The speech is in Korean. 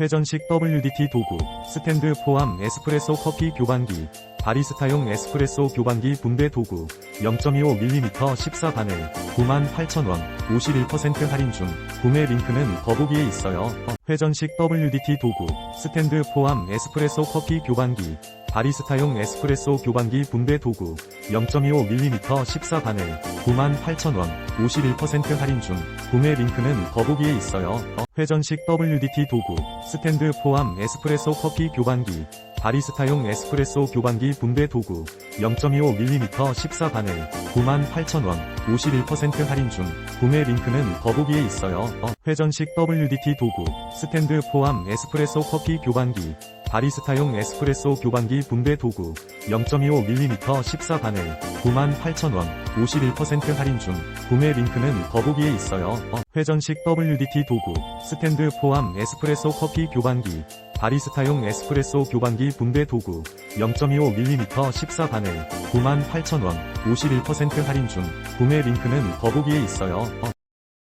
회전식 WDT 도구, 스탠드 포함 에스프레소 커피 교반기, 바리스타용 에스프레소 교반기 분배 도구, 0.25mm 14바늘, 98,000원, 51% 할인 중, 구매 링크는 더보기에 있어요. 회전식 WDT 도구, 스탠드 포함 에스프레소 커피 교반기, 바리스타용 에스프레소 교반기 분배 도구, 0.25mm 14바늘, 98,000원, 51% 할인 중, 구매 링크는 더보기에 있어요. 회전식 WDT 도구, 스탠드 포함 에스프레소 커피 교반기, 바리스타용 에스프레소 교반기 분배 도구, 0.25mm 14바늘, 98,000원, 51% 할인 중, 구매 링크는 더보기에 있어요. 회전식 WDT 도구, 스탠드 포함 에스프레소 커피 교반기, 바리스타용 에스프레소 교반기 분배 도구, 0.25mm 14바늘, 98,000원, 51% 할인 중, 구매 링크는 더보기에 있어요. 회전식 WDT 도구, 스탠드 포함 에스프레소 커피 교반기, 바리스타용 에스프레소 교반기 분배 도구, 0.25mm 14바늘, 98,000원, 51% 할인 중, 구매 링크는 더보기에 있어요.